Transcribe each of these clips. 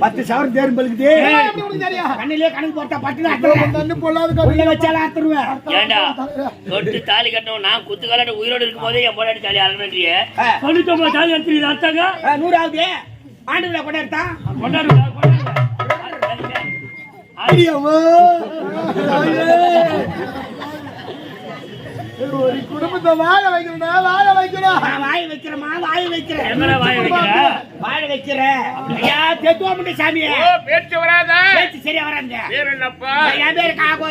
பத்து சவரம் தேரும் பழுக்குது? கண்ணிலே கணக்கு போட்டா தண்ணி பொல்லாத. வச்சாலும் அத்துருவேன் ஏண்டா தொட்டு தாலி கட்டணும் நான் குத்து காலாட்டு உயிரோடு இருக்கும் போதே என் பொண்டாட்டி தாலி அறவேண்டிய ஆ, தொண்ணூத்தொன்பது தாலி எடுத்துருக்குது அர்த்தங்க? நூறாவது. ஆண்டு கொண்டா எடுத்தா கொண்டாடுங்க கொண்டாடுங்க ஒரு குடும்பத்தை வாழ வைக்கணும்டா, வாழ வைக்கணும். நான் வாய வைக்கிறேமா வாய வைக்கிறேன். எங்கடா வாய வைக்கிற? வாய வைக்கிறேன். ஐயா தெத்துவா முடி சாமியே ஓ பேச்சு வராதா? பேச்சு சரியா வராங்க பேர் என்னப்பா? என் பேரு காகோ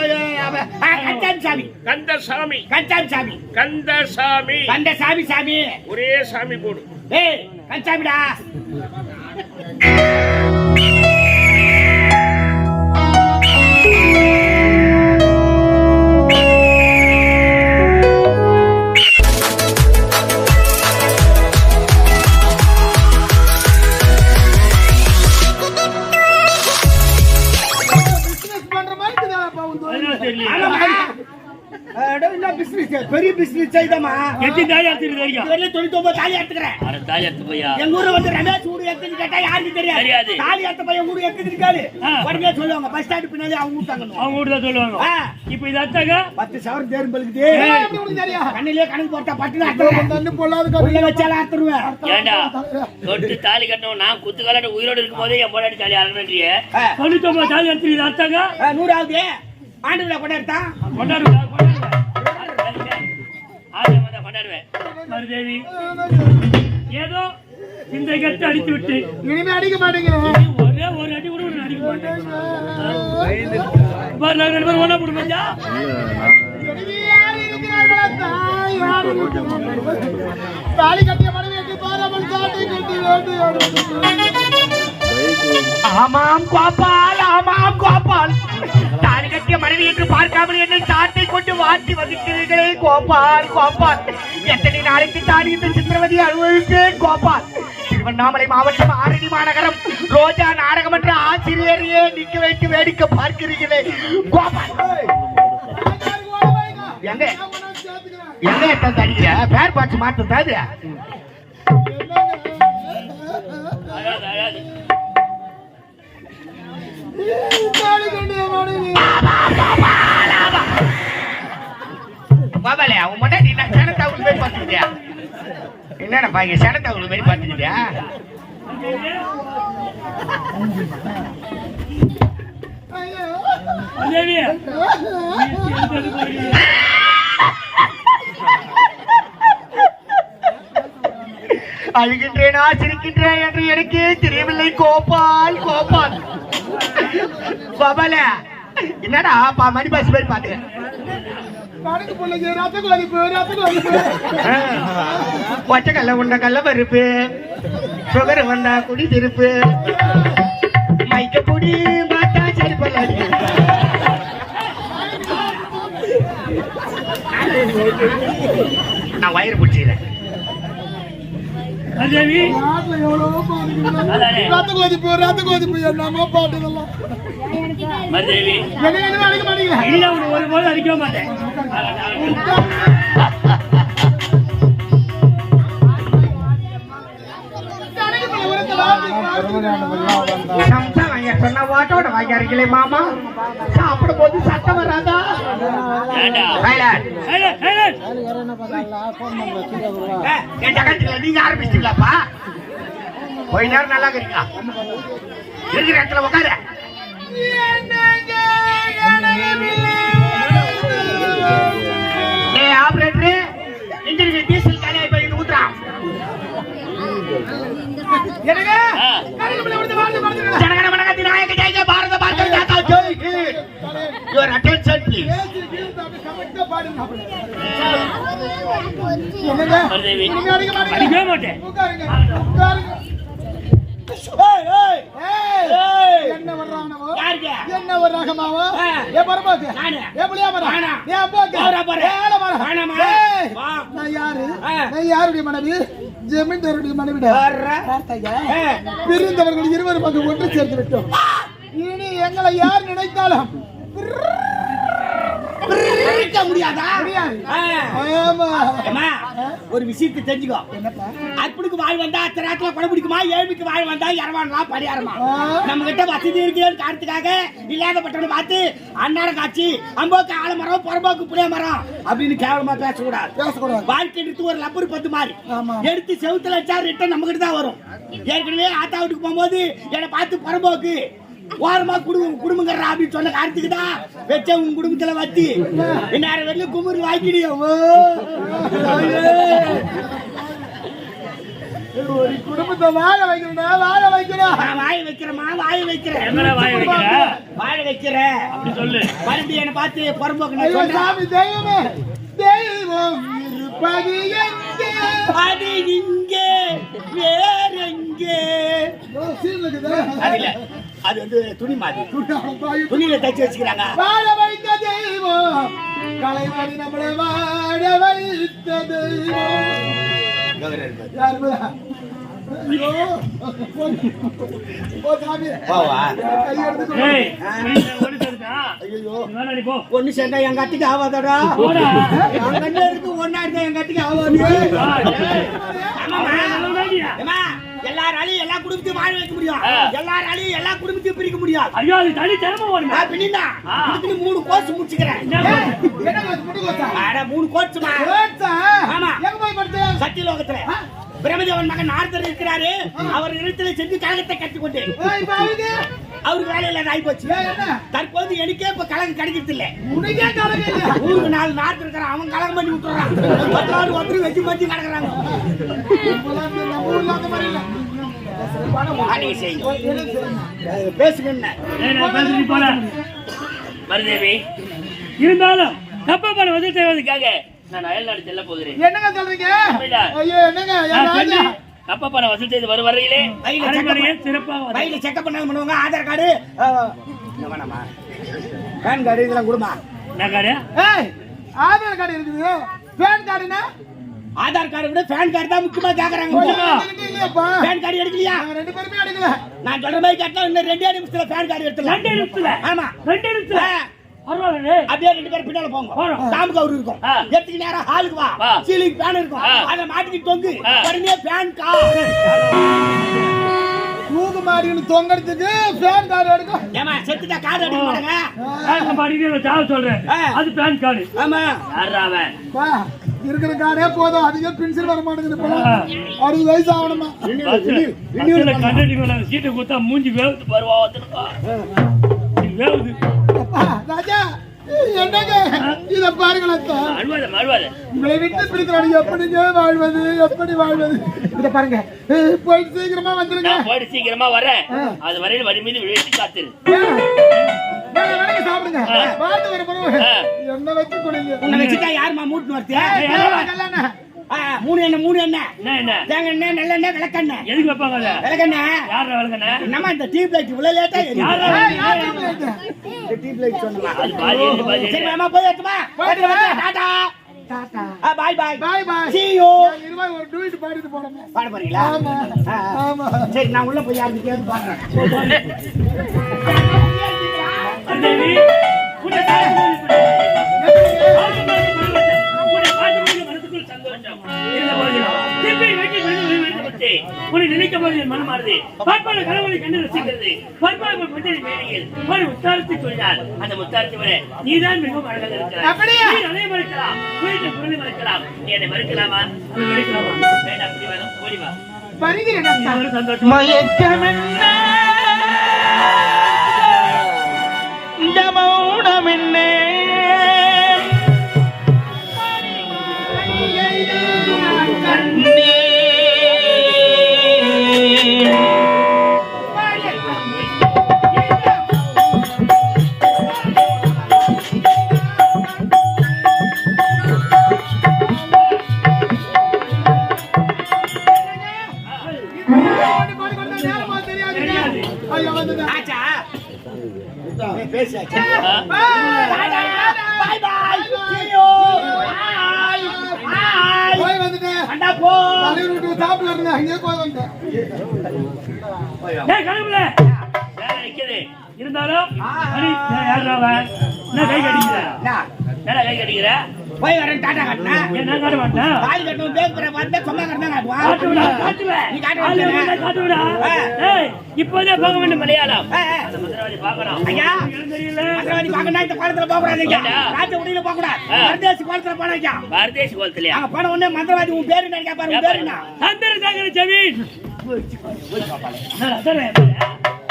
சாமி. கந்தசாமி. கச்சாமி சாமி. கந்தசாமி. கண்ட சாமி. சாமி ஒரே சாமி போடு. ஏய் கச்சாமிடா பெரிய பிசினஸ் செய்தமா எத்தனை தாலி எடுத்துருக்குது வரைக்கும் இதுவரையிலும் தொண்ணூத்தி ஒன்பது தாலி போயா? எங்க ஊர்ல வந்து ரமேஷ் கேட்டா யாருக்கு தெரியாது? தெரியாது. தாலி எடுத்த பையன் ஊரு எத்தனை இருக்காது ஆ. உடனே சொல்லுவாங்க பஸ் ஸ்டாண்ட் பின்னாடி அவங்க ஊட்டாங்க அவங்க வீட்டுல சொல்லுவாங்க. ஆ. இப்ப இது பத்து சவரம் தேரும் பழுக்குது தெரியும்? கண்ணிலே கணக்கு போட்டா அத்துருவேன் தண்ணி பொல்லாத உள்ள கதை. வச்சாலும் அத்துருவேன் ஏண்டா? தொட்டு தாலி கட்டணும். நான் குத்து காலாட்டு உயிரோடு இருக்கும் போதே என் தாலி அறவேண்டிய ஆ, தொண்ணூத்தொன்பது தாலி எடுத்துருக்குது அர்த்தங்க? ஆ, நூறாவது. ஆண்டு கொண்டா எடுத்தா ஆசிரமம் தான் கொண்டாடுவேன். மருதேவி ஏதோ இந்த கட்டு அடித்து விட்டு இனிமே அடிக்க மாட்டேங்கிறேன். ஒரே ஒரு அடி கூட அடிக்க மாட்டேன். பாரு, நாங்க ரெண்டு பேரும் ஒண்ணா இருக்கிறார்கள்? தாலி கட்டிய மனைவிக்கு பாராமல் சாட்டை கட்டி வேண்டும் ஆமாம் கோபால் ஆமாம் கோபால். தாலி கட்டிய மனைவி என்று பார்க்காமல் என்னை சாட்டை கொண்டு வாட்டி வகிக்கிறீர்களே கோபால் கோபால். எத்தனை நாளைக்கு தாலி இந்த சித்திரவதி அனுபவிப்பேன் கோபால்? திருவண்ணாமலை மாவட்டம் ஆரணி மாநகரம். ரோஜா நாடகம் என்ற ஆசிரியரையே நிக்க வைத்து வேடிக்கை பார்க்கிறீர்களே கோபால்? எங்க? எங்க பேர் பாட்சி மாற்றம் தாலி அவன் மட்டும் நீ நான் சேனத்தாவுக்கு போய் பார்த்துக்கிட்டியா? என்னடா பாங்க சேனத்தாவுக்கு போய் பார்த்துக்கிட்டியா மருதேவி, நீ எந்த அழுகின்றேனா சிரிக்கின்றேன் என்று எனக்கே தெரியவில்லை. கோபால் கோபால். கோபால என்னடா பா மணி பாஸ் மாதிரி பாத்து ஒச்ச கல்ல உண்ட கல்ல பருப்பு. சுகர் வந்தா குடி திருப்பு. மைக்க குடி மாட்டா சரி பண்ணாது நான் வயிறு பிடிச்சிக்கிறேன். மருதேவி, நாட்டுல எவ்வளவோ. ரத்த கொதிப்பு ரத்த கொதிப்பு என்னமோ பாட்டு இதெல்லாம் மருதேவி என்ன என்ன அடிக்க மாட்டீங்க இல்ல உன்னை ஒரு போது அடிக்க மாட்டேன் வாங்க சொன்ன ஓட்டோட வாங்கியாருங்களே மாமா. சாப்பிடும் போது சத்தம் வராதா? நீங்க ஆரம்பிச்சிட்டீங்களாப்பா? கொஞ்ச நேரம் நல்லா இருக்கீங்களா? இருக்கிற இடத்துல உட்காரு ஏய் ஆபரேட்டர் இன்ஜினுக்கு டீசல் மனகத்தி நாயக ஜெய பாரத பாரத ஜாதா ஜெய் யுவர் அட்டென்ஷன் ப்ளீஸ் அடிக்கவே மாட்டேன். என்ன யாருக்கு? என்ன வர்றாகமாவோ ஆ. ஏ பரமாக்கு நானு. ஏ. ஏ யாரு. நான் யாருடைய மனைவி? ஜமீன்தாருடைய மனைவிடா வர்ற. பார்த்தாயா? பிரிந்தவர்கள் இருவரும் அங்கு ஒன்று சேர்த்து விட்டோம் இனி எங்களை யார் நினைத்தாலும் பிரிக்க முடியாதா. ஆமா. ஒரு விஷயத்தை தெரிஞ்சுக்கோ. அற்புடுக்கு வாழ் வந்தா திராட்டில குடம் பிடிக்குமா? ஏழ்மைக்கு வாழ் வந்தா இரவான்லாம் பரிகாரமா? ஆ. நம்ம கிட்ட வசதி இருக்குன்னு காரணத்துக்காக இல்லாதப்பட்டவனை பார்த்து அன்னார காட்சி அம்போக்கு ஆலமரம் புறம்போக்கு புளிய மரம் அப்படின்னு கேவலமா பேசக்கூடாது. பேசக்கூடாது. வாழ்க்கை எடுத்து ஒரு லப்பர் பத்து மாதிரி. எடுத்து செவுத்துல வச்சா ரிட்டன் நம்ம கிட்ட தான் வரும். ஏற்கனவே ஆத்தா வீட்டுக்கு போகும்போது என்னை பார்த்து புறம்போக்கு. ஓரமா குடும்பம் குடும்பங்கிறா அப்படின்னு சொன்ன காரணத்துக்கு தான் வச்ச உங்க குடும்பத்துல வச்சு. இந்நேரம் வெளில குமுறு ஒரு குடும்பத்தை வாழ வைக்கணும்டா வாழ நான் வாய வைக்கிறேம்மா வாய வைக்கிறேன். வாய வைக்கிற? வாய வைக்கிறேன். அப்படி சொல்லு. மறுபடியும் என்னை பார்த்து புறம்போக்கு சாமி தெய்வமே. தெய்வம் இருப்பது எங்கே? அது இங்கே வேறெங்கே? ஓ, சீன் இருக்குதா? அது வந்து துணி மாதிரி. துணியில தச்சு வச்சுக்கிறாங்க. வாழ வைத்த தெய்வம் கலைவாணி நம்மளை வாழ வைத்த தெய்வம். ஒண்ணு சேர்ந்தா எங்க அத்திக்கு இருக்கு ஒன்னா இருந்தா எங்க அத்திக்கு ஆகாது குடும்பத்தையும் வாழ வைக்க முடியும். எல்லாராலையும் எல்லா குடும்பத்தையும் பிரிக்க முடியாது ஐயோ அது தனி திறமை வேணுமே. நான் பின்னா. இதுக்கு மூணு கோர்ஸ் முடிச்சுக்கிறேன் கோச்சா? அட, மூணு கோர்ஸ்மா கோச்சா? ஆமா. எங்க போய் படிச்ச? சத்தியலோகத்துல பிரமதேவன் மகன் நாரதர் இருக்கிறாரு. அவர் இடத்துல செஞ்சு கழகத்தை கற்றுக்கொண்டு ஏய், இப்ப அவனுக்கு? அவருக்கு வேலை இல்லாத ஆகி போச்சு? தற்போது எனக்கே இப்ப கழகம் கிடைக்கிறது இல்ல? ஊருக்கு நாலு நாட்டு இருக்கிறான். அவன் கலகம் பண்ணி விட்டுறான். பத்தாவது ஒருத்தர் வச்சு வச்சு செய்யுங்க. பேசுங்க இருந்தாலும் தப்பா பண்ண செய்வதுக்காக அதுக்காக நான் அயல்நாடு செல்ல போகிறேன். என்னங்க சொல்றீங்க. ஐயோ என்னங்க? அப்பா பணம் வசூல் செய்து வரும் வரையிலே சிறப்பாக வந்து- வயல செக்கப் பண்ணாங்க பண்ணுவாங்க. ஆதார் கார்டு வேணாமா? பேன் கார்டு இதெல்லாம் கொடுமா? என்ன காரு? ஏய், ஆதார் கார்டு இருக்குது. பேன் கார்டுனா ஆதார் கார்டு விட பேன் கார்டு தான் முக்கியமா கேக்குறாங்க பேன் கார்டு எடுக்கலையா? ரெண்டு பேருமே எடுக்கல. நான் சொல்ற மாதிரி கேட்டா இன்னும் ரெண்டே நிமிஷத்துல பேன் கார்டு எடுத்துலாம் ரெண்டு நிமிஷத்துல? ஆமா. ரெண்டு நிமிஷத்துல. பரவாயில்ல அப்படியே ரெண்டு பேரும் பின்னால போங்க. தாமுக்கு அவரு இருக்கும். எத்துக்கு நேரம் ஹாலுக்கு வா. சீலிங் பேன் இருக்கும். அதை மாட்டிக்கிட்டு தொங்கு. உடனே பேன் கார்டு தூக்கு மாடின்னு தொங்கறதுக்கு பேன் கார்டு எடுக்கும். ஏமா செத்துட்டா கார்டு எடுக்க மாட்டாங்க? சாவ சொல்றேன். ஆ. அது பேன் கார்டு ஆமா. யாரா அவன்? பா, இருக்கிற கார்டே போதும். அதிக பென்சில் வர மாட்டேங்குது இப்பெல்லாம் அறுபது வயசு ஆகணுமா? மேல சீட்டை கொடுத்தா மூஞ்சி வேவுது வருவா வந்துருப்பா வேவுது. ராஜா என்னங்க? இத பாருங்களேன் விட்டு பிடிக்கிறாங்க எப்படிங்க வாழ்வது? எப்படி வாழ்வது? இத பாருங்க. போயிட்டு சீக்கிரமா வந்துருங்க. நான் போயிட்டு சீக்கிரமா வரேன். அது வரையில் வழி மீது விழுத்தி காத்துரு. சாப்பிடுங்க. வர பிறகு ஆ. என்ன வச்சு கொடுங்க? உன்னை வச்சுட்டா யாருமா மூட்டுன்னு வரது மூணு எண்ணெய் மூணு எண்ணெய். என்ன என்ன? தேங்காய் எண்ணெய் நல்லெண்ணெய் விளக்கெண்ணெய். எதுக்கு வைப்பாங்க அதை? விளக்கெண்ணெய். யார் வளர்க்கண்ணே என்னம்மா இந்த டியூப் லைட் இவ்வளவு லேட்டா யார்? இந்த டியூப் லைட் பாதி சரி. மாமா போய் எடுத்துமா போயிட்டு வா. டாடா. டாடா. ஆ பாய் பாய் see you. ஒரு பாடிட்டு. பாட போறீங்களா? ஆமா. ஆ. ஆமா. சரி நான் உள்ள போய் யாருக்கு கேட்டு பாக்குறேன் தேவி நீதான் மிகவும் அழகாக இருக்கிறாய் மறுக்கலாம் நீ அதை மறுக்கலாமா மறுக்கலாமா வேண்டாம் வருகிறேன் மயக்கமென்ன? இந்த மௌனமென்ன? பேசாச்சு ஆ? பாய் பாய். You. பாய் பாய். போய் வந்துட்டேன். அண்டா போ. தலைவர் இருந்தேன். போய். டேய் வேலை நிக்குது. இருந்தாலும்? என்ன கை கடிக்கிற? என்ன, கை கட்டிக்கிற போய் வரேன் டாடா காட்டினா. என்ன காட்ட மாட்டேன் தாலி கட்டணும் பேக் பண்ண பார்த்து சொந்த கட்டணும் காட்டுவிடா காட்டுவான் காட்டுவேன் நீ காட்ட. வந்தா காட்டுவிடா. ஆ. ஏய் இப்போதே போக வேண்டும் மலையாளம். அந்த மந்திரவாதி பார்க்கணும். ஐயா. தெரியல மந்திரவாதி பார்க்கணும் இந்த குளத்துல போக கூடாது ஐயா? ராஜ உடையில போக கூடாது. பரதேசி குளத்துல போன ஐயா. பாரதேசி கோலத்திலயா? அங்க போன உடனே மந்திரவாதி உன் பேரு என்ன கேட்பாரு உன் பேரு என்ன? சந்திர சாகர ஜமீன்.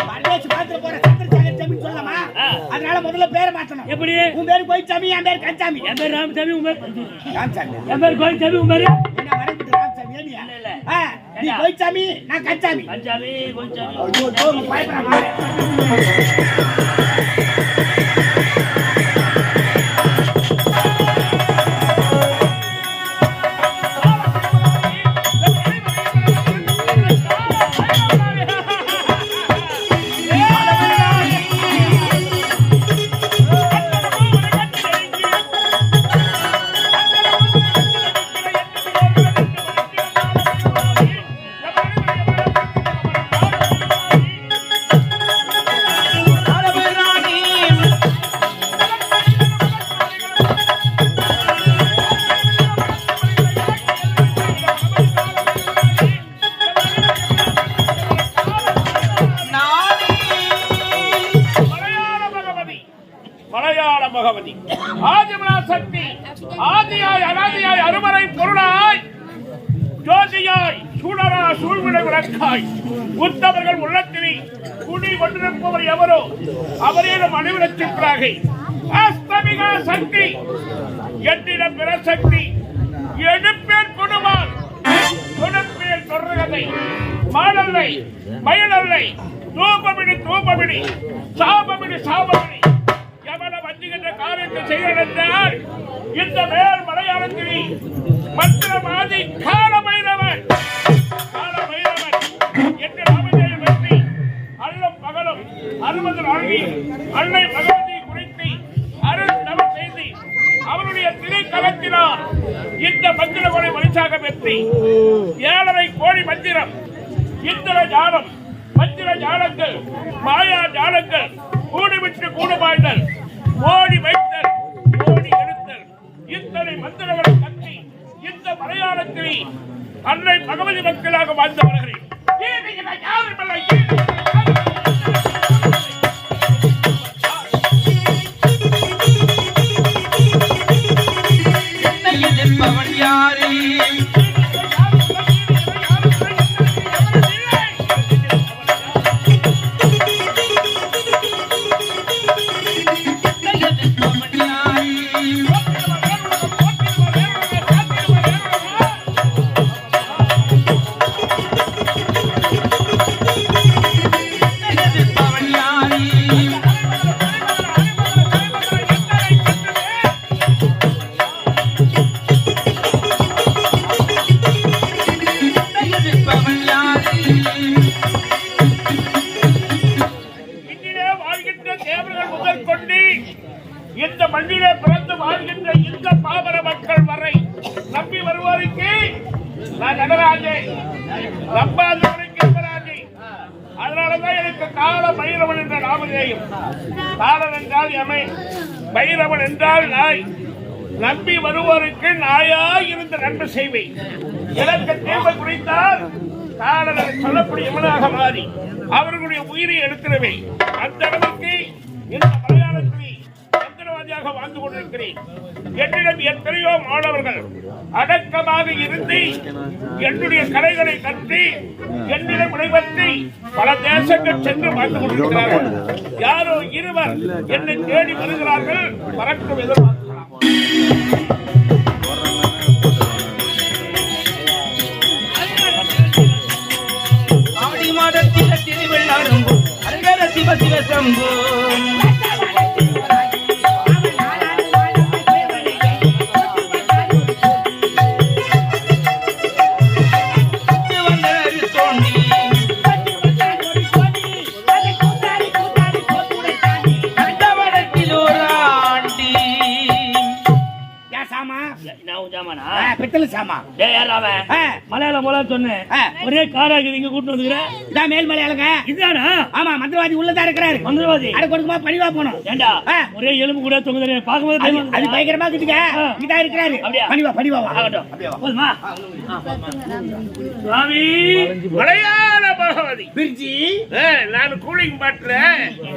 பரதேசி குளத்துல போற சத்திர சாகர் ஜமீன் சொல்லலாமா. அதனால முதல்ல பேரை மாத்தணும் எப்படி? உன் பேரு கோயிச்சாமி என் பேரு கஞ்சாமி. என் பேர் ராமசாமி உன் பேர் ராமசாமி. என் பேர் கோயில்சாமி உன் பேர்? என்ன வரம்பிட்டு ராமசாமி இல்ல, இல்ல. நீ கோயிச்சாமி நான் கஞ்சாமி. கொஞ்சம் ஐயோ, ஐயோ, பயப்படாம. சூழ்விட விளக்காய் உத்தவர்கள் உள்ளத்திலே குடி கொண்டிருப்பவர் எவரோ அவரேனும் அணிவிடத்திற்காக அஸ்தமிக சக்தி எட்டிட பிற சக்தி எடுப்பேன் கொடுவான் கொடுப்பேன் தொடர்கதை மாடல்லை மயிலல்லை தூபமிடி தூபமிடி சாபமிடி சாபமிடி. எவன வஞ்சுகின்ற காரியத்தை செய்யறால் இந்த மேல் மலையாளத்திலே மந்திரமாதி கால பைரவன் முகமது வாழ்வி அன்னை பகவதி குறித்து அருள் நவ செய்து அவருடைய திரைக்களத்தினால் இந்த மந்திர கொலை வழிசாக வெற்றி ஏழரை கோடி மந்திரம் இந்திர ஜாலம் மந்திர ஜாலங்கள் மாயா ஜாலங்கள் கூடிவிட்டு கூடுமாய்தல் ஓடி வைத்தல் ஓடி எடுத்தல். இத்தனை மந்திரங்களை கட்டி இந்த மலையாளத்தில் அன்னை பகவதி மக்களாக வாழ்ந்து வருகிறேன் அவர்களுடைய உயிரை எடுக்கிறவை. அந்த அளவுக்கு இந்த மலையாளத்தில் மந்திரவாதியாக வாழ்ந்து கொண்டிருக்கிறேன். என்னிடம் எத்தனையோ மாணவர்கள் அடக்கமாக இருந்து என்னுடைய கலைகளை கற்று என்னிடம் விடைபெற்று பல தேசங்கள் சென்று வாழ்ந்து கொண்டிருக்கிறார்கள். யாரோ இருவர் என்னை தேடி வருகிறார்கள். பறக்கும் எதிர்பார்க்கலாம். அருகர சிவ சாமா மலையாள மொழ சொன்னேன். ஒரே காராக்குது இங்க கூட்டு வந்துக்கிறேன் இதான் மேல் மலையாளுங்க. இதுதானா ஆமா மந்திரவாதி உள்ளதா இருக்கிறாரு. மந்திரவாதி? அட கொடுக்குமா பணிவா போனோம். ஏண்டா? ஒரே எலும்பு கூட தொங்கு தெரியும் பார்க்கும்போது அது பயங்கரமா ஆ. இதான் இருக்கிறாரு? பணிவா பணிவா ஆகட்டும். போதுமா? சுவாமி மலையாள பகவதி பிரிட்ஜி. நான் கூலிங் பாட்டில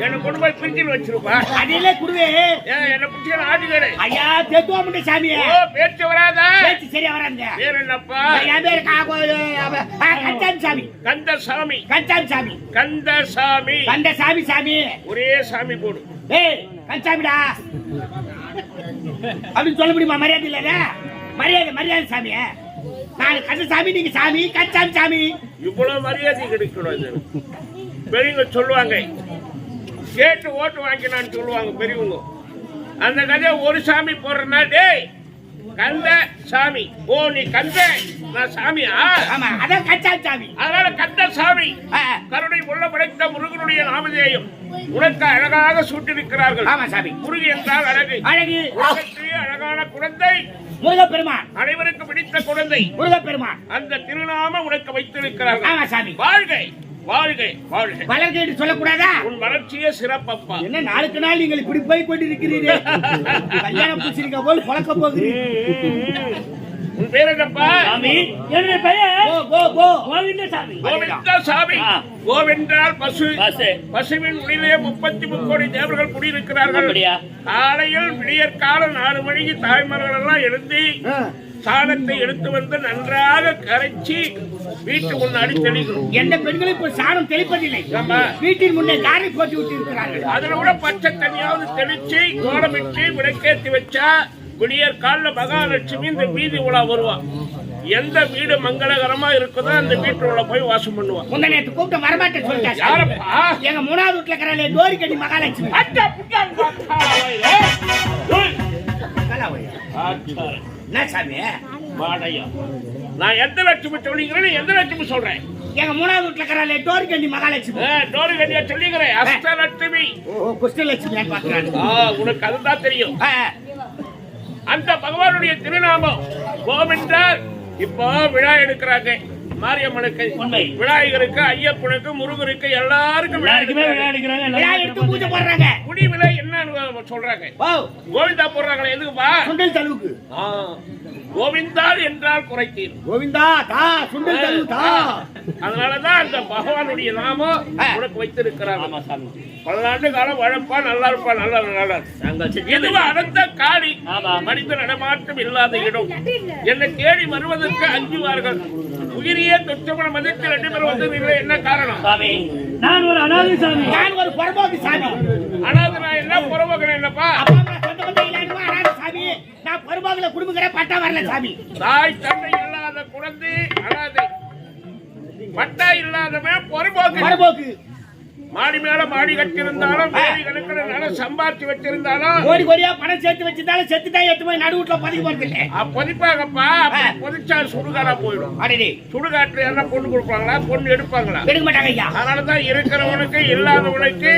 என்ன கொண்டு போய் பிரிட்ஜில் வச்சிருப்பா. அடியில குடுவே ஏன் என்ன பிடிச்ச ஆட்டுக்கடை ஐயா தெத்துவாமுண்ட சாமியே. ஓ பேச்சு வராதா. பேச்சு சரியா வராங்க பேர் என்னப்பா என் பேரு காகோ அவ- ஆ, கச்சாமி சாமி கந்தசாமி. கச்சாமி சாமி கந்தசாமி கண்ட சாமி. ஒரே சாமி போடு. ஏய் கச்சாமிடா அப்படின்னு சொல்ல முடியுமா? மரியாதை இல்லைல்ல மரியாதை மரியாதை சாமி. நான் கந்த சாமி நீங்க சாமி கச்சாமி சாமி. இவ்வளவு மரியாதை கிடைக்கணும் பெரியவங்க சொல்லுவாங்க. கேட்டு ஓட்டு வாங்கினான்னு சொல்லுவாங்க பெரியவங்க. அந்த கதையை ஒரு சாமி போடுறனா டேய் கந்த சாமி. ஓ நீ கந்த நான் சாமியா? ஆமா அதான் கச்சாமி சாமி. அதனால கந்த சாமி. கருணை உள்ள படைத்த முருகனுடைய நாமதேயம். உனக்கு அழகாக சூட்டிருக்கிறார்கள் ஆமா சாமி. முருகு என்றால் அழகு. அழகு. உலகத்திலேயே அழகான குழந்தை. முருகப்பெருமான். அனைவருக்கு பிடித்த குழந்தை. முருகப்பெருமான். அந்த திருநாம உனக்கு வைத்திருக்கிறார்கள். ஆமா சாமி. வாழ்க. வாழ்க வாழ்க. வளர்ந்து சொல்லக்கூடாதா? உன் வளர்ச்சியே சிறப்பப்பா. என்ன நாளுக்கு நாள் நீங்கள் இப்படி போய் கொண்டிருக்கிறீர்கள் கல்யாணம் போல் பழக்க போகிறீர்கள் உன் பேர் என்னப்பா? சாமி. என்னுடைய பெயர்? கோ கோ கோ கோவிந்த சாமி. கோவிந்த சாமி. ஆ. கோவென்றால் பசு. பசு. பசுவின் உடலே முப்பத்தி முக்கோடி தேவர்கள் குடியிருக்கிறார்கள். அப்படியா? காலையில் விடியற் காலம் நாலு மணிக்கு தாய்மார்கள் எல்லாம் எழுந்து சாணத்தை எடுத்து வந்து நன்றாக கரைச்சி வீட்டு முன்னாடி தெளிக்கணும் எந்த பெண்களும் இப்ப சாணம் தெளிப்பதில்லை. ஆமா. வீட்டின் முன்னே காரை போட்டு விட்டு இருக்கிறார்கள் அதுல கூட பச்சை தண்ணியாவது தெளிச்சு கோலமிட்டு விளக்கேத்தி வச்சா விடியற் காலில் மகாலட்சுமி இந்த வீதி உலா வருவா. எந்த வீடு மங்களகரமா இருக்குதோ அந்த வீட்டுல போய் வாசம் பண்ணுவா. முந்த நேற்று கூப்பிட்டு வரமாட்டேன் சொல்லிட்டேன் யாரப்பா? எங்க மூணாவது வீட்டுல இருக்கிறாளே டோரி கட்டி மகாலட்சுமி அட்டா. ஆச்சாரம். என்ன சாமி? வாடையா. நான் எந்த லட்சுமி சொல்லிக்கிறேன் எந்த லட்சுமி சொல்றேன் எங்க மூணாவது வீட்டுல இருக்கிறாளே டோரி கட்டி மகாலட்சுமி டோரி கட்டியா சொல்லிக்கிறேன். அஷ்டலட்சுமி. ஓ குஷ்டலட்சுமி பாக்குறாங்க உனக்கு அதுதான் தெரியும். அந்த பகவானுடைய திருநாமம் கோவிந்தார் இப்போ விழா எடுக்கிறாங்க. மாரியம்மனுக்கு உண்மை. விநாயகருக்கு ஐயப்பனுக்கு முருகருக்கு எல்லாருக்கும் எல்லாருக்குமே விழா எடுத்து பூஜை போடுறாங்க. குடி விலை என்னன்னு சொல்றாங்க. கோவிந்தா போடுறாங்களே எதுக்குப்பா? சுண்டல் தழுவுக்கு. ஆ, கோவிந்தால் என்றால் குறைத்தீர். கோவிந்தா தா சுண்டல் தழுவு தா. அதனாலதான் அந்த பகவானுடைய நாமம் உனக்கு வைத்திருக்கிறாங்க. ஆமா சாமி. பல்லாண்டு காலம் வாழப்பா நல்லா இருப்பா நல்லா நல்லா எதுவும் அடர்ந்த காடி ஆமா. மனித நடமாட்டம் இல்லாத இடம். என்னை தேடி வருவதற்கு அஞ்சுவார்கள். உயிரியே தொற்றமன மதித்து ரெண்டு பேரும் வந்ததில்லை என்ன காரணம்? சாமி நான் ஒரு அனாதை சாமி. நான் ஒரு புறம்போக்கு சாமி. அனாத நான் என்ன? புறவோகிறேன் என்னப்பா? அப்பா சொந்த பந்தம் அனாதை சாமி. நான் புறம்போக்குல குடும்பங்கிற பட்டா வரல சாமி. தாய் தந்தை இல்லாத குழந்தை அனாதை. பட்டா இல்லாதவன் புறம்போக்கு. புறம்போக்கு. மாடி மேல மாடி கட்டியிருந்தாலும் கணக்கில் சம்பாதிச்சு வச்சிருந்தாலும் கோடி கோடியா பணம் சேர்த்து வச்சிருந்தாலும் செத்துட்டா எட்டு போய் நடு வீட்டுல பதுக்கி போறது இல்ல பொதிப்பாங்கப்பா பொதிச்சா சுடுகாடா போயிடும். அடடே. சுடுகாட்டுல என்ன பொண்ணு கொடுப்பாங்களா? பொண்ணு எடுப்பாங்களா? எடுக்க மாட்டாங்க ஐயா. அதனாலதான் இருக்கிறவனுக்கு இல்லாதவனுக்கு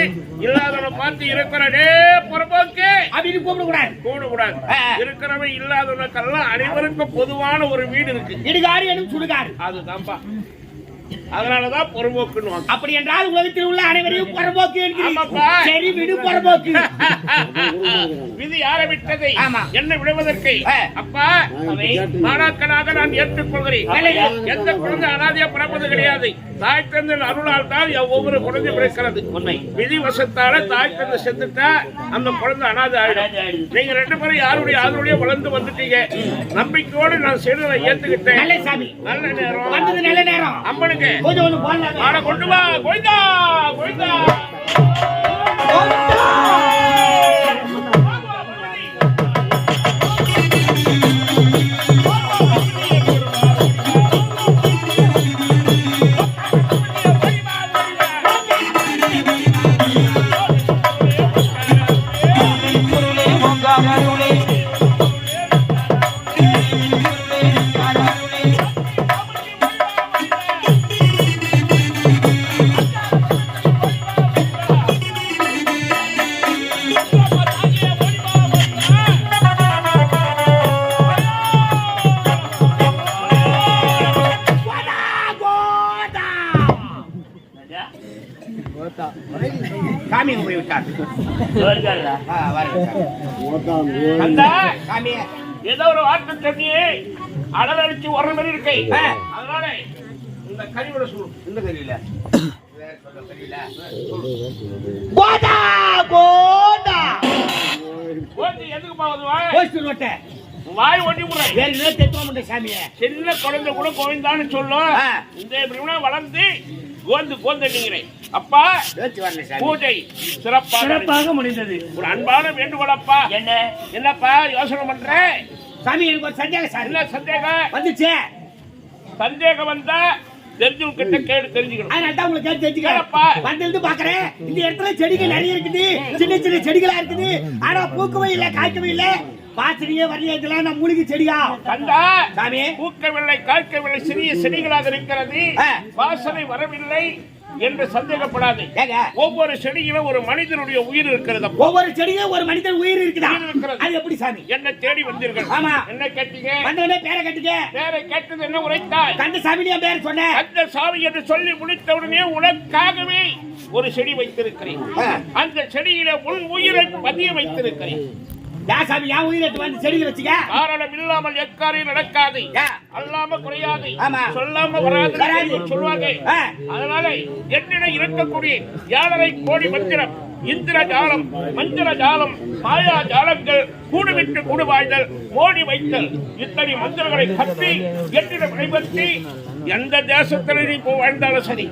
இல்லாதவனை பார்த்து இருக்கிறடே புறம்போக்கு. அப்படின்னு கூப்பிட கூடாது. கூட கூடாது. இருக்கிறவன் இல்லாதவனுக்கெல்லாம் அனைவருக்கும் பொதுவான ஒரு வீடு இருக்கு. இடுகாடு எனும் சுடுகாடு. அதுதான்ப்பா அதனாலதான் புறம்போக்குன்னு அப்படி என்றால் உலகத்தில் உள்ள அனைவரையும் புறம்போக்கு சரி விடு புறம்போக்கு. விதி யாரை விட்டதை? ஆமா. என்ன விடுவதற்கு. அப்பா மாணாக்கனாக நான் ஏற்றுக்கொள்கிறேன். எந்த குழந்தை அனாதையா பிறப்பது கிடையாது. தாய் தந்தை அருளால் தான் ஒவ்வொரு குழந்தை பிறக்கிறது. விதி வசத்தால தாய் தந்தை செத்துட்டா அந்த குழந்தை அனாதை ஆயிடும். நீங்க ரெண்டு பேரும் யாருடைய ஆதரவுடைய வளர்ந்து வந்துட்டீங்க. நம்பிக்கையோடு நான் செய்ததை ஏத்துக்கிட்டேன். நல்ல நேரம். வந்தது நல்ல நேரம். அம்மனுக்கு. ஆட கொண்டு வா கோய்தா. கோய்தா! சாமி ஏதோ ஒரு வார்த்தை சொன்னியே அடலடிச்சு ஒரு மாதிரி இருக்கை. அதனால இந்த கறிவிட சொல்லு இந்த தெரியல கோதா கோதா. ஓட்டி எதுக்கு போகுது வாய்? ஒட்டி விடுறேன். வேற என்ன தெத்துவ மாட்டேன் சாமியை. சின்ன குழந்தை கூட கோவிந்தான்னு சொல்லும். இந்த இப்படி வளர்ந்து கோந்து கோந்துங்கிறேன் அப்பா பூஜை சிறப்பாக சிறப்பாக முடிந்தது. ஒரு அன்பான வேண்டுகோள் அப்பா என்ன? என்னப்பா யோசனை பண்ற? சாமி எனக்கு ஒரு சந்தேகம் சாமி. என்ன சந்தேகம்? வந்துச்சு. சந்தேகம் வந்தா தெரிஞ்சவங்க கேடு தெரிஞ்சுக்கணும். அதனால தான் உங்களுக்கு கேட்டு கேளப்பா. தெரிஞ்சுக்கிறேன் வந்திருந்து பாக்குறேன் இந்த இடத்துல செடிகள் நிறைய இருக்குது. சின்ன சின்ன செடிகளா இருக்குது. ஆனா பூக்கவே இல்ல காய்க்கவே இல்ல. வாசனையே வரல இதெல்லாம் நான் மூலிகை செடியா? கண்டா சாமி. பூக்கவில்லை காய்க்கவில்லை சிறிய செடிகளாக இருக்கிறது. வாசனை வரவில்லை என்று சந்தேகப்படாது. ஒவ்வொரு செடியிலும் ஒரு மனிதனுடைய உயிர் இருக்கிறது. ஒவ்வொரு செடியும் ஒரு மனிதன் உயிர் இருக்குதா. அது எப்படி சாமி? என்ன தேடி வந்தீர்கள். ஆமா. என்ன கேட்டீங்க? வந்தவனே பேரை கட்டுக்க. வேற கேட்டது என்ன உரைத்தாய்? கந்த சாமி பேர் சொன்ன. அந்த சாமி என்று சொல்லி முடித்தவுடனே உனக்காகவே ஒரு செடி வைத்திருக்கிறேன். அந்த செடியில உன் உயிரை பதிய வைத்திருக்கிறேன். யா சாமி யா உயிர் வந்து செடிகள் வச்சுக்க. காரணம் இல்லாமல் எக்காரையும் நடக்காது. அல்லாம குறையாது. சொல்லாம வராது. சொல்லுவாங்க. அதனால என்னிடம் இருக்கக்கூடிய யாழரை கோடி மந்திரம் இந்திர ஜாலம் மந்திர ஜாலம் மாயா ஜாலங்கள் கூடுவிட்டு கூடு வாழ்தல் மோடி வைத்தல். இத்தனை மந்திரங்களை கட்டி என்னிடம் கைப்பற்றி எந்த தேசத்தில் நீ வாழ்ந்தாலும் சரி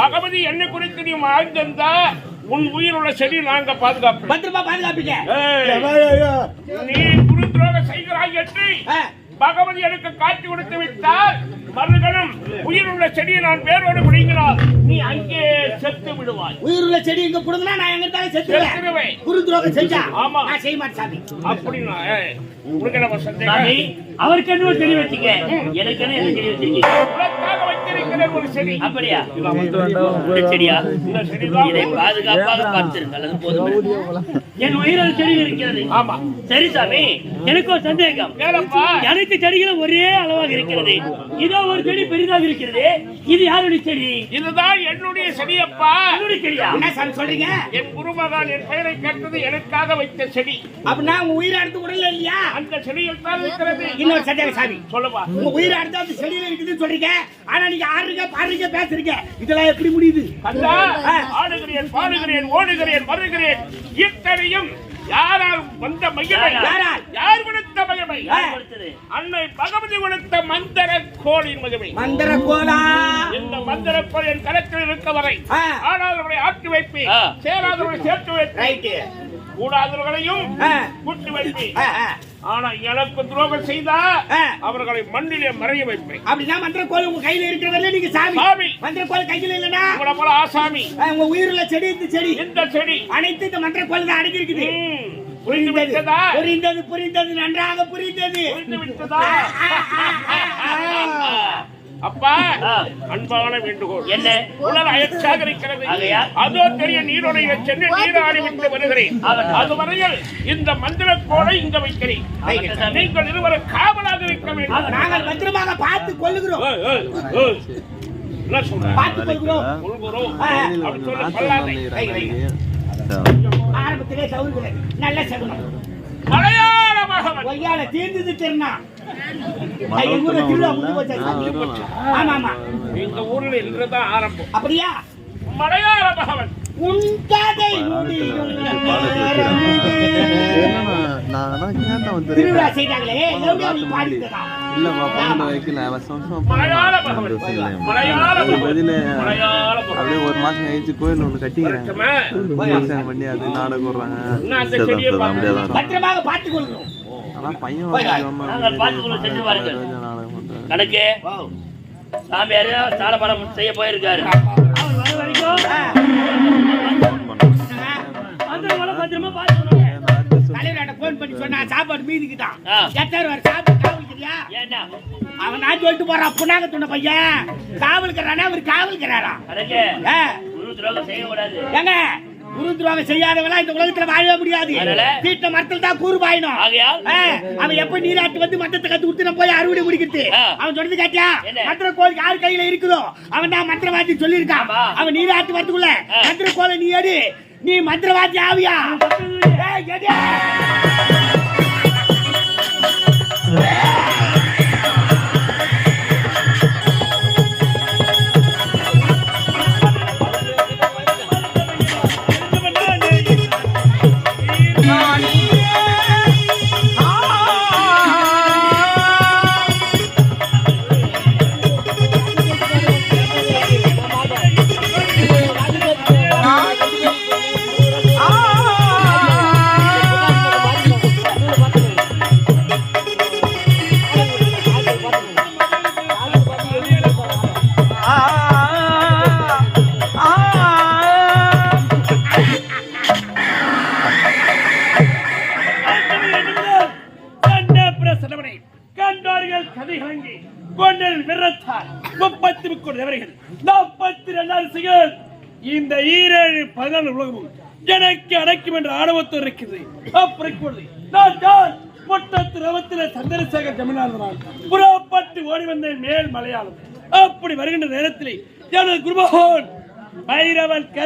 பகவதி என்னை குறித்து நீ வாழ்ந்திருந்தா உன் உயிருள்ள செடி நாங்க பாதுகாப்போம் பத்திரமா பாதுகாப்பீங்க. ஏய், நீ குரு துரோகம் செய்கிறாய் என்று பகவதி எனக்கு காட்சி கொடுத்து விட்டால் மறுகணம் உயிருள்ள செடியை நான் வேரோடு முடிகிறார் நீ அங்கே செத்து விடுவாய். உயிருள்ள செடி இங்க புடுங்கினா நான் எங்க செத்துருவேன் செத்துருவேன். குரு துரோகம் செஞ்சா ஆமா. நான் செய்ய மாட்டேன் சாமி. அப்படின்னா ஏய், உனக்கு என்ன சந்தேகம்? அவருக்கு என்ன தெரிய வச்சுக்க எனக்கு என்ன தெரிய வச்சிருக்கீங்க? அப்படியா? இந்த செடியா? இந்த செடிதான் இதை பாதுகாப்பாக பார்த்திருங்க அல்லது போதும். என் உயிரில் செடி இருக்கிறது. ஆமா. சரி சாமி. எனக்கு ஒரு சந்தேகம். ஏனப்பா அனைத்து செடிகளும் ஒரே அளவாக இருக்கிறது. இதோ ஒரு செடி பெரிதாக இருக்கிறது. இது யாருடைய செடி? இதுதான் என்னுடைய செடியப்பா. என்னுடைய செடியா? சாமி சொல்றீங்க? என் குருமகான் என் பெயரை கேட்டது எனக்காக வைத்த செடி. அப்படின்னா உங்க உயிரை அடுத்து விடல இல்லையா? அந்த செடியில் தான் இருக்கிறது. இன்னொரு சந்தேகம் சாமி. சொல்லுவா உங்க உயிரை அடுத்து அந்த செடியில இருக்குதுன்னு சொல்றீங்க. ஆனா நீங்க ஆடுறீங்க பாடுறீங்க பேசுறீங்க இதெல்லாம் எப்படி முடியுது. ஆடுகிறேன் பாடுகிறேன் ஓடுகிறேன் வருகிறேன் இத்தனையும் யாரால் வந்த மகிமை யாரால்? யார் கொடுத்த மகிமை? அன்னை பகவதி கொடுத்த மந்திர கோளின் மகிமை மந்திர கோலா இந்த மந்திர கோல் என் கரத்தில் இருக்க வரை ஆ. ஆடாதவர்களை ஆட்டி வைப்பேன். சேராதவர்களை சேர்த்து வைப்பேன் கூடாதவர்களையும். கூட்டி வைப்பேன். ஆனா எனக்கு துரோகம் செய்தா. அவர்களை மண்ணிலே மறைய வைப்பேன். அப்படின்னா மந்திர கோல் உங்க கையில இருக்கிற வரையில நீங்க சாமி. சாமி. மந்திர கோல் கையில இல்லனா உங்களை போல ஆசாமி. உங்க உயிருள்ள செடி இந்த செடி. இந்த செடி. அனைத்து இந்த மந்திர கோல் தான் அடங்கி இருக்குது புரிந்தது புரிந்தது நன்றாக புரிந்தது. புரிந்து விட்டதா ஆ. அப்பா. அன்பான வேண்டுகோள். என்ன? உடல் அயற்சாக இருக்கிறது? அதோ பெரிய நீரோடையில சென்று நீராடி விட்டு வருகிறேன். ஆகட்டும். அது வரையில் இந்த மந்திர கோடை இங்க வைக்கிறேன். நீங்கள் இருவரும் காவலாக வைக்க வேண்டும். நாங்கள் பத்திரமாக பார்த்து கொள்ளுகிறோம்? பார்த்து கொள்கிறோம். ஆரம்பத்திலே தவறுகிறேன் நல்ல சகுனம். மலையாள மகவன் ஒய்யால தீர்ந்தது திருநா இந்த ஊர்ல இன்றுதான் ஆரம்பம். அப்படியா? மலையாள இது. திருவிழா செய்தாங்களே? மகவன் அப்படியே ஒரு மாசம் கழிச்சு கோயில் ஒண்ணு கட்டிக்கிறாங்க. விவசாயம் பண்ணி அது நாடகம். பத்திரமாக பார்த்து கொள்கிறோம் ஆனா பையன் கணக்கு. சாமியாரு சாலப்படம் செய்ய போயிருக்காரு. அவர் வர வரைக்கும் அந்த மலை பத்திரமா பார்த்துக்கணும் தலைவர்கிட்ட போன் பண்ணி சொன்னா சாப்பாடு மீதிக்குதான். அவன் நான் சொல்லிட்டு போறான் புண்ணாக துண்ண பையன். காவலுக்கிறானா அவர் காவலுக்கிறாரா கணக்கு. ஆ, குரு துரோகம் செய்யாதவனா இந்த உலகத்துல வாழவே முடியாது? தீட்ட மரத்துல தான் கூறு பாயணும். அவன் எப்ப நீராட்டு வந்து மந்திரத்தை கத்து கொடுத்து நம்ம போய் அறுவடை முடிக்கிறது. அவன் சொன்னது கேட்டியா? மந்திர கோல் யார் கையில இருக்குதோ அவன் தான் மந்திரவாதி சொல்லியிருக்கான். அவன் நீராட்டு வரதுக்குள்ள. மந்திர கோலை நீ எடு. நீ மந்திரவாதி ஆவியா?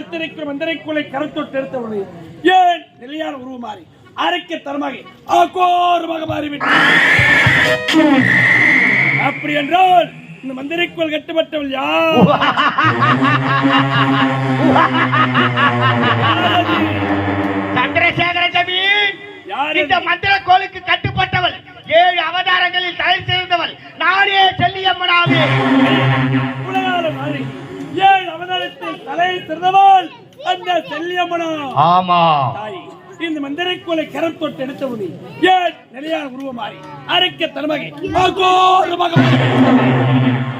பைரவன் கர்த்தரைக்கு மந்திரைக்குள்ளே கருத்தொட்டு எடுத்தவனை ஏன் நிலையான உருவம் மாறி? அரைக்க தரமாக அகோரமாக மாறிவிட்டார் அப்படி என்றால் இந்த மந்திரைக்குள் கட்டுப்பட்டவள் யார்? சந்திரசேகர யார் இந்த? மந்திர கோலுக்கு கட்டுப்பட்டவள் ஏழு அவதாரங்களில் தலை சிறந்தவள் நானே செல்லியம்மனாவே. உலகால மாறி ஏழு அவதாரத்தில் தலை சிறந்தவள் அந்த செல்லியம்மனா. ஆமா. தாய் இந்த மந்திரைக்குலை கரம் தொட்டு எடுத்தவனி ஏன் நிலையான உருவம் மாறி அரைக்க தலைமகை அகோரமாக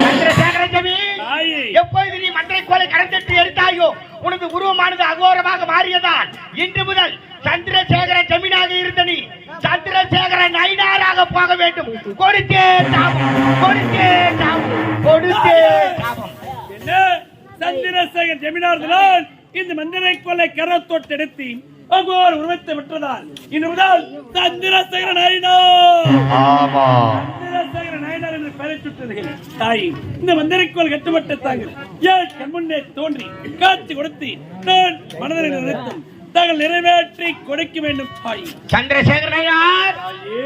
சந்திரசேகர ஜமீன் தாயே. எப்பொழுது நீ மந்திர கோலை கடந்தெட்டு எடுத்தாயோ உனது உருவமானது அகோரமாக மாறியதால் இன்று முதல் சந்திரசேகர ஜமீனாக இருந்த நீ சந்திரசேகர நயினாராக போக வேண்டும். கொடுத்தே தாபம் கொடுத்தே தாபம் கொடுத்தே தாபம் என்ன? சந்திரசேகர் ஜமீனார்களால் இந்த மந்திரை கொலை கரத்தொட்டு எடுத்து அகோர உருவத்தை விட்டதால் இன்று முதல் சந்திரசேகர நாயினா ஆமா. சந்திரசேகர நாயனார் என்று பெயரை சுட்டுகிறேன் தாய் இந்த மந்திரைக்கோள் கட்டுப்பட்ட தாங்கள் ஏன் கண்முன்னே தோன்றி காட்சி கொடுத்து நான் மனதில் நிறுத்தும்? தாங்கள் நிறைவேற்றி கொடுக்க வேண்டும் தாய். சந்திரசேகர நயினார்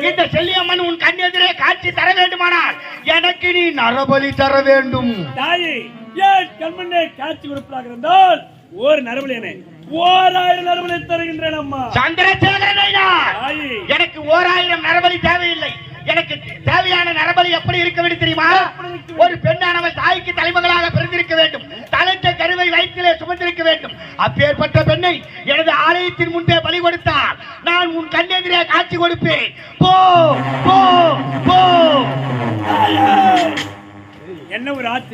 இந்த செல்லியம்மன் உன் கண்ணெதிரே காட்சி தர வேண்டுமானால் எனக்கு நீ நரபலி தர வேண்டும். தாயே ஏன் கண்முன்னே காட்சி கொடுப்பதாக இருந்தால் ஒரு நரபலியனை ஓராயிரம் நரபலி தருகின்றேன் அம்மா. சந்திரசேகர நயினார் தாயே. எனக்கு ஓராயிரம் நரபலி தேவையில்லை. எனக்கு தேவையான நரபலி எப்படி இருக்க வேண்டும் தெரியுமா? ஒரு பெண்ணானவள் தாய்க்கு தலைமகளாக பிறந்திருக்க வேண்டும். தலைத்த கருவை வயிற்றிலே சுமந்திருக்க வேண்டும். அப்பேற்பட்ட பெண்ணை எனது ஆலயத்தின் முன்பே பலி கொடுத்தால் நான் உன் கண்ணெதிரே காட்சி கொடுப்பேன். போ போ போ. என்ன ஒரு ஆச்சு